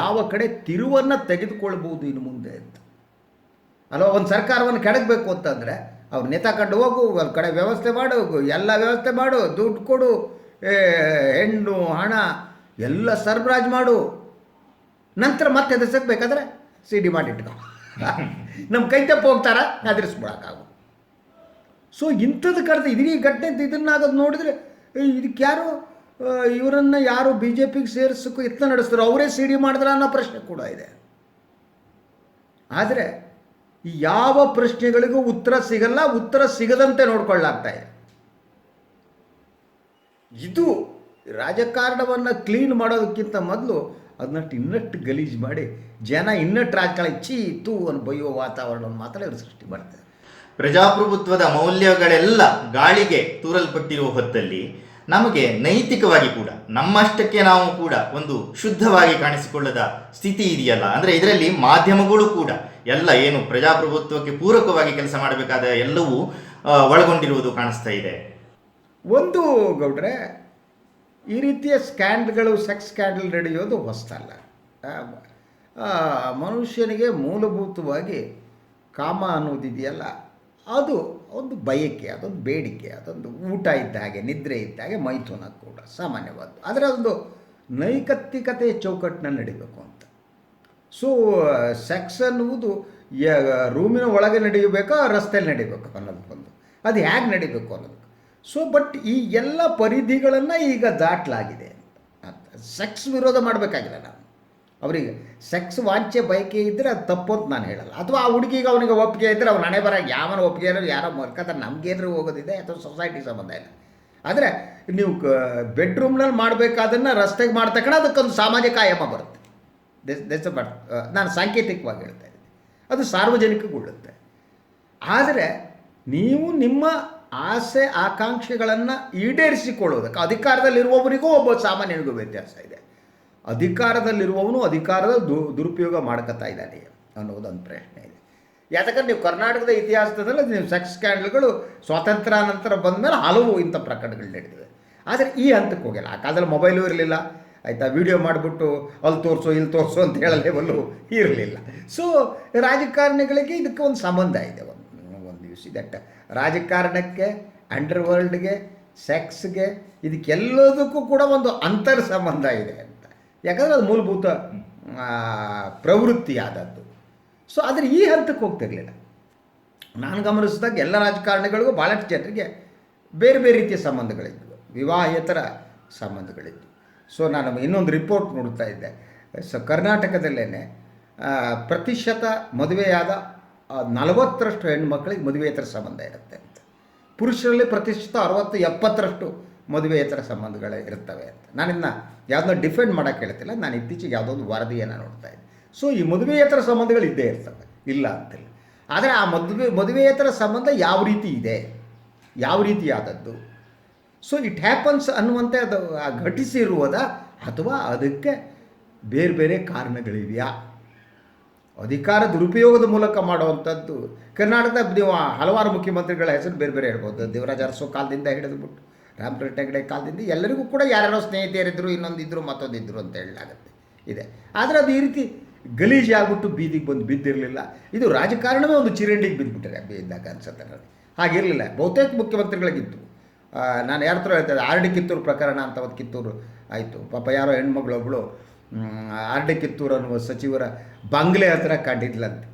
ಯಾವ ಕಡೆ ತಿರುವನ್ನು ತೆಗೆದುಕೊಳ್ಬೋದು ಇನ್ನು ಮುಂದೆ ಅಂತ. ಅಲ್ವಾ ಒಂದು ಸರ್ಕಾರವನ್ನು ಕೆಡಗಬೇಕು ಅಂತಂದರೆ ಅವ್ರು ನೇತಾಕೊಂಡು ಹೋಗು ಒಂದು ಕಡೆ ವ್ಯವಸ್ಥೆ ಮಾಡು, ಎಲ್ಲ ವ್ಯವಸ್ಥೆ ಮಾಡು, ದುಡ್ಡು ಕೊಡು ಹೆಣ್ಣು, ಹಣ, ಎಲ್ಲ ಸರಬರಾಜು ಮಾಡು. ನಂತರ ಮತ್ತೆ ಎದುರಿಸಬೇಕಾದ್ರೆ ಸಿ ಡಿ ಮಾಡಿಟ್ಕೊ ನಮ್ಮ ಕೈ ತಪ್ಪು ಹೋಗ್ತಾರ ಎದುರಿಸ್ಬಿಡೋಕ್ಕಾಗು ಸೊ ಇಂಥದ್ದು ಕರೆದು ಇದೀ ಘಟನೆ ಇದನ್ನಾಗೋದು ನೋಡಿದ್ರೆ ಇದಕ್ಕೆ ಯಾರು ಇವರನ್ನು ಯಾರು ಬಿ ಜೆ ಪಿಗೆ ಸೇರಿಸೋಕ್ಕೂ ಯತ್ನ ನಡೆಸ್ತಾರೋ, ಅವರೇ ಸಿ ಡಿ ಮಾಡಿದ್ರ ಅನ್ನೋ ಪ್ರಶ್ನೆ ಕೂಡ ಇದೆ. ಆದರೆ ಯಾವ ಪ್ರಶ್ನೆಗಳಿಗೂ ಉತ್ತರ ಸಿಗಲ್ಲ, ಉತ್ತರ ಸಿಗದಂತೆ ನೋಡ್ಕೊಳ್ಳಾಗ್ತಾ ಇದೆ. ಇದು ರಾಜಕಾರಣವನ್ನು ಕ್ಲೀನ್ ಮಾಡೋದಕ್ಕಿಂತ ಮೊದಲು ಅದನ್ನಷ್ಟು ಇನ್ನಷ್ಟು ಗಲೀಜು ಮಾಡಿ, ಜನ ಇನ್ನಷ್ಟು ರಾಜಕಾರಣ ಚೀ ತೂ ಅನ್ನು ಬೈಯುವ ವಾತಾವರಣವನ್ನು ಮಾತ್ರ ಇವರು ಸೃಷ್ಟಿ ಮಾಡ್ತಾರೆ
ಪ್ರಜಾಪ್ರಭುತ್ವದ ಮೌಲ್ಯಗಳೆಲ್ಲ ಗಾಳಿಗೆ ತೂರಲ್ಪಟ್ಟಿರುವ ಹೊತ್ತಲ್ಲಿ ನಮಗೆ ನೈತಿಕವಾಗಿ ಕೂಡ, ನಮ್ಮಷ್ಟಕ್ಕೆ ನಾವು ಕೂಡ ಒಂದು ಶುದ್ಧವಾಗಿ ಕಾಣಿಸಿಕೊಳ್ಳದ ಸ್ಥಿತಿ ಇದೆಯಲ್ಲ. ಅಂದ್ರೆ ಇದರಲ್ಲಿ ಮಾಧ್ಯಮಗಳು ಕೂಡ ಎಲ್ಲ ಏನು ಪ್ರಜಾಪ್ರಭುತ್ವಕ್ಕೆ ಪೂರಕವಾಗಿ ಕೆಲಸ ಮಾಡಬೇಕಾದ ಎಲ್ಲವೂ ಒಳಗೊಂಡಿರುವುದು ಕಾಣಿಸ್ತಾ ಇದೆ.
ಒಂದು ಗೌಡ್ರೆ, ಈ ರೀತಿಯ ಸ್ಕ್ಯಾಂಡ್ಗಳು, ಸೆಕ್ಸ್ ಸ್ಕ್ಯಾಂಡಲ್ ನಡೆಯೋದು ಹೊಸ್ತಲ್ಲ. ಮನುಷ್ಯನಿಗೆ ಮೂಲಭೂತವಾಗಿ ಕಾಮ ಅನ್ನೋದಿದೆಯಲ್ಲ. ಅದು ಒಂದು ಬಯಕೆ, ಅದೊಂದು ಬೇಡಿಕೆ, ಅದೊಂದು ಊಟ ಇದ್ದ ಹಾಗೆ, ನಿದ್ರೆ ಇದ್ದ ಹಾಗೆ ಮೈಥುನ ಕೂಡ ಸಾಮಾನ್ಯವಾದ್ದು. ಆದರೆ ಅದೊಂದು ನೈಕತ್ತಿಕತೆಯ ಚೌಕಟ್ಟನ್ನ ನಡಿಬೇಕು ಅಂತ. ಸೊ ಸೆಕ್ಸ್ ಅನ್ನುವುದು ರೂಮಿನ ಒಳಗೆ ನಡೆಯಬೇಕಾ ರಸ್ತೆಯಲ್ಲಿ ನಡೀಬೇಕು ಅನ್ನೋದು ಒಂದು. ಅದು ಹೇಗೆ ನಡಿಬೇಕು ಅನ್ನೋದು. ಸೊ ಬಟ್ ಈ ಎಲ್ಲ ಪರಿಧಿಗಳನ್ನು ಈಗ ದಾಟಲಾಗಿದೆ ಸೆಕ್ಸ್ ವಿರೋಧ ಮಾಡಬೇಕಾಗಿಲ್ಲ ನಾವು. ಅವರಿಗೆ ಸೆಕ್ಸ್ ವಾಂಚೆ ಬಯಕೆ ಇದ್ದರೆ ಅದು ತಪ್ಪು ಅಂತ ನಾನು ಹೇಳಲ್ಲ. ಅಥವಾ ಆ ಹುಡುಗಿಗೆ ಅವನಿಗೆ ಒಪ್ಪಿಗೆ ಇದ್ದರೆ ಅವ್ನು ಹಣೆ ಬರ ಯಾವನ ಒಪ್ಪಿಗೆ ಇರೋ ಯಾರೋ ಮರ್ಕತಾರೆ ನಮಗೇನ್ರಿ ಹೋಗೋದಿದೆ ಅಥವಾ ಸೊಸೈಟಿ ಸಂಬಂಧ ಇಲ್ಲ. ಆದರೆ ನೀವು ಬೆಡ್ರೂಮ್ನಲ್ಲಿ ಮಾಡಬೇಕಾದನ್ನು ರಸ್ತೆಗೆ ಮಾಡ್ತಕ್ಕಣ ಅದಕ್ಕೊಂದು ಸಾಮಾಜಿಕ ಆಯಾಮ ಬರುತ್ತೆ. ದೇಶ ನಾನು ಸಾಂಕೇತಿಕವಾಗಿ ಹೇಳ್ತಾ ಇದ್ದೀನಿ. ಅದು ಸಾರ್ವಜನಿಕಗೊಳ್ಳುತ್ತೆ. ಆದರೆ ನೀವು ನಿಮ್ಮ ಆಸೆ, ಆಕಾಂಕ್ಷೆಗಳನ್ನು ಈಡೇರಿಸಿಕೊಳ್ಳೋದಕ್ಕೆ ಅಧಿಕಾರದಲ್ಲಿರುವವರಿಗೂ ಒಬ್ಬ ಸಾಮಾನ್ಯನಿಗೂ ವ್ಯತ್ಯಾಸ ಇದೆ. ಅಧಿಕಾರದಲ್ಲಿರುವವನು ಅಧಿಕಾರದ ದು, ದುರುಪಯೋಗ ಮಾಡ್ಕೋತಾ ಇದ್ದಾನೆ ಅನ್ನೋದೊಂದು ಪ್ರಶ್ನೆ ಇದೆ. ಯಾಕಂದ್ರೆ ನೀವು ಕರ್ನಾಟಕದ ಇತಿಹಾಸದಲ್ಲಿ ನೀವು ಸೆಕ್ಸ್ ಸ್ಕ್ಯಾಂಡಲ್ಗಳು ಸ್ವಾತಂತ್ರ್ಯ ನಂತರ ಬಂದ ಮೇಲೆ ಹಲವು ಇಂಥ ಪ್ರಕರಣಗಳು ನಡೆದಿವೆ. ಆದರೆ ಈ ಹಂತಕ್ಕೆ ಹೋಗಿಲ್ಲ. ಆ ಕಾಲದಲ್ಲಿ ಮೊಬೈಲು ಇರಲಿಲ್ಲ. ಆಯಿತಾ? ವಿಡಿಯೋ ಮಾಡಿಬಿಟ್ಟು ಅಲ್ಲಿ ತೋರಿಸು, ಇಲ್ಲಿ ತೋರಿಸು ಅಂತ ಲೆವೆಲ್ಲು ಇರಲಿಲ್ಲ. ಸೊ ರಾಜಕಾರಣಿಗಳಿಗೆ ಇದಕ್ಕೆ ಒಂದು ಸಂಬಂಧ ಇದೆ ಒಂದು ಒಂದು ದಿವಸ ದಟ್ ರಾಜಕಾರಣಕ್ಕೆ ಅಂಡರ್ ವರ್ಲ್ಡ್ಗೆ ಸೆಕ್ಸ್ಗೆ ಇದಕ್ಕೆಲ್ಲದಕ್ಕೂ ಕೂಡ ಒಂದು ಅಂತರ್ ಸಂಬಂಧ ಇದೆ. ಯಾಕಂದರೆ ಅದು ಮೂಲಭೂತ ಪ್ರವೃತ್ತಿಯಾದದ್ದು. ಸೊ ಆದರೆ ಈ ಹಂತಕ್ಕೆ ಹೋಗ್ತಿರಲಿಲ್ಲ ನಾನು ಗಮನಿಸಿದಾಗ ಎಲ್ಲ ರಾಜಕಾರಣಿಗಳಿಗೂ ಭಾಳಷ್ಟು ಜನರಿಗೆ ಬೇರೆ ಬೇರೆ ರೀತಿಯ ಸಂಬಂಧಗಳಿದ್ವು. ವಿವಾಹೇತರ ಸಂಬಂಧಗಳಿದ್ವು. ಸೊ ನಾನು ಇನ್ನೊಂದು ರಿಪೋರ್ಟ್ ನೋಡ್ತಾ ಇದ್ದೆ. ಸೊ ಕರ್ನಾಟಕದಲ್ಲೇ ಪ್ರತಿಶತ ಮದುವೆಯಾದ ನಲವತ್ತರಷ್ಟು ಹೆಣ್ಮಕ್ಳಿಗೆ ಮದುವೆಯೇತರ ಸಂಬಂಧ ಇರುತ್ತೆ ಅಂತ. ಪುರುಷರಲ್ಲಿ ಪ್ರತಿಶತ ಅರವತ್ತು, ಎಪ್ಪತ್ತರಷ್ಟು ಮದುವೆಯೇತರ ಸಂಬಂಧಗಳೇ ಇರ್ತವೆ ಅಂತ. ನಾನಿನ್ನ ಯಾವುದನ್ನ ಡಿಫೆಂಡ್ ಮಾಡೋಕ್ಕೆ ಹೇಳ್ತಿಲ್ಲ. ನಾನು ಇತ್ತೀಚೆಗೆ ಯಾವುದೋ ಒಂದು ವರದಿಯನ್ನು ನೋಡ್ತಾ ಇದ್ದೆ. ಸೊ ಈ ಮದುವೆಯೇತರ ಸಂಬಂಧಗಳು ಇದ್ದೇ ಇರ್ತವೆ. ಇಲ್ಲ ಅಂತಿಲ್ಲ. ಆದರೆ ಆ ಮದುವೆ, ಮದುವೆಯೇತರ ಸಂಬಂಧ ಯಾವ ರೀತಿ ಇದೆ? ಯಾವ ರೀತಿಯಾದದ್ದು? ಸೊ ಇಟ್ ಹ್ಯಾಪನ್ಸ್ ಅನ್ನುವಂತೆ ಅದು ಘಟಿಸಿರುವುದ ಅಥವಾ ಅದಕ್ಕೆ ಬೇರೆ ಬೇರೆ ಕಾರಣಗಳಿವೆಯಾ? ಅಧಿಕಾರ ದುರುಪಯೋಗದ ಮೂಲಕ ಮಾಡುವಂಥದ್ದು. ಕರ್ನಾಟಕದ ನೀವು ಹಲವಾರು ಮುಖ್ಯಮಂತ್ರಿಗಳ ಹೆಸರು ಬೇರೆ ಬೇರೆ ಹೇಳ್ಬೋದು. ದೇವರಾಜ ಅರಸು ಕಾಲದಿಂದ ಹಿಡಿದುಬಿಟ್ಟು ರಾಮಕೃಷ್ಣ ಹೆಗಡೆ ಕಾಲದಿಂದ ಎಲ್ಲರಿಗೂ ಕೂಡ ಯಾರ್ಯಾರೋ ಸ್ನೇಹಿತೆಯರಿದ್ದರು ಇನ್ನೊಂದಿದ್ರು, ಮತ್ತೊಂದಿದ್ರು ಅಂತ ಹೇಳಲಾಗುತ್ತೆ. ಇದೆ. ಆದರೆ ಅದು ಈ ರೀತಿ ಗಲೀಜು ಆಗ್ಬಿಟ್ಟು ಬೀದಿಗೆ ಬಂದು ಬಿದ್ದಿರಲಿಲ್ಲ. ಇದು ರಾಜಕಾರಣವೇ ಒಂದು ಚಿರಂಡಿಗೆ ಬಿದ್ದುಬಿಟ್ಟಿದೆ ಇದ್ದಾಗ ಅನ್ಸುತ್ತೆ ನನಗೆ ಹಾಗಿರಲಿಲ್ಲ. ಬಹುತೇಕ ಮುಖ್ಯಮಂತ್ರಿಗಳಿಗಿತ್ತು. ನಾನು ಯಾರ ಹತ್ರ ಹೇಳ್ತಾ ಆರ್ ಡಿ ಕಿತ್ತೂರು ಪ್ರಕರಣ ಅಂತ ಒಂದು ಕಿತ್ತೂರು ಆಯಿತು. ಪಾಪ ಯಾರೋ ಹೆಣ್ಮಗಳೊಬ್ಬಳು ಆರ್ ಡಿ ಕಿತ್ತೂರು ಅನ್ನುವ ಸಚಿವರ ಬಂಗ್ಲೆ ಹತ್ರ ಕಂಡಿದ್ಲಂತೆ.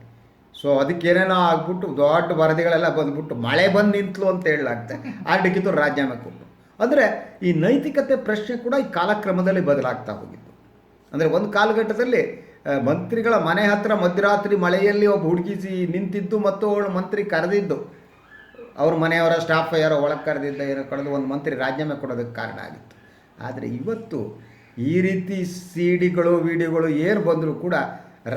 ಸೊ ಅದಕ್ಕೆ ಏನೇನೋ ಆಗ್ಬಿಟ್ಟು ದೊಡ್ಡ ವರದಿಗಳೆಲ್ಲ ಬಂದ್ಬಿಟ್ಟು ಮಳೆ ಬಂದು ನಿಂತಲು ಅಂತ ಹೇಳಲಾಗ್ತೆ ಆರ್ ಡಿ ಕಿತ್ತೂರು ರಾಜೀನಾಮೆ ಕೊಟ್ಟು. ಅಂದರೆ ಈ ನೈತಿಕತೆ ಪ್ರಶ್ನೆ ಕೂಡ ಈ ಕಾಲಕ್ರಮದಲ್ಲಿ ಬದಲಾಗ್ತಾ ಹೋಗಿತ್ತು. ಅಂದರೆ ಒಂದು ಕಾಲಘಟ್ಟದಲ್ಲಿ ಮಂತ್ರಿಗಳ ಮನೆ ಹತ್ರ ಮಧ್ಯರಾತ್ರಿ ಮಳೆಯಲ್ಲಿ ಒಬ್ಬ ಹುಡುಗಿಸಿ ನಿಂತಿದ್ದು ಮತ್ತು ಅವಳು ಮಂತ್ರಿ ಕರೆದಿದ್ದು. ಅವ್ರ ಮನೆಯವರ ಸ್ಟಾಫ್ ಯಾರೋ ಒಳಗೆ ಕರೆದಿದ್ದ ಏನೋ ಕಳೆದು ಒಂದು ಮಂತ್ರಿ ರಾಜೀನಾಮೆ ಕೊಡೋದಕ್ಕೆ ಕಾರಣ ಆಗಿತ್ತು. ಆದರೆ ಇವತ್ತು ಈ ರೀತಿ ಸಿ ಡಿಗಳು ವಿಡಿಯೋಗಳು ಏನು ಬಂದರೂ ಕೂಡ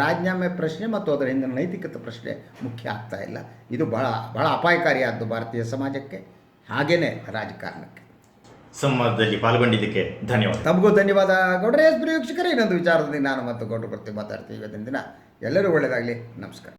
ರಾಜೀನಾಮೆ ಪ್ರಶ್ನೆ ಮತ್ತು ಅದರ ಹಿಂದಿನ ನೈತಿಕತೆ ಪ್ರಶ್ನೆ ಮುಖ್ಯ ಆಗ್ತಾ ಇಲ್ಲ. ಇದು ಭಾಳ ಭಾಳ ಅಪಾಯಕಾರಿಯಾದ್ದು ಭಾರತೀಯ ಸಮಾಜಕ್ಕೆ ಹಾಗೇ ರಾಜಕಾರಣಕ್ಕೆ.
ಸಂವಾದದಲ್ಲಿ ಪಾಲ್ಗೊಂಡಿದ್ದಕ್ಕೆ ಧನ್ಯವಾದ.
ತಮಗೂ ಧನ್ಯವಾದ. ಗೌಡ್ರೆ ಎಸ್ ವೀಕ್ಷಕರೇ, ಇನ್ನೊಂದು ವಿಚಾರದಲ್ಲಿ ನಾನು ಮತ್ತು ಗೌಡ್ರ ಬರ್ತೀವಿ ಮಾತಾಡ್ತೀವಿ ಇವತ್ತಿನ ದಿನ. ಎಲ್ಲರೂ ಒಳ್ಳೆಯದಾಗಲಿ ನಮಸ್ಕಾರ.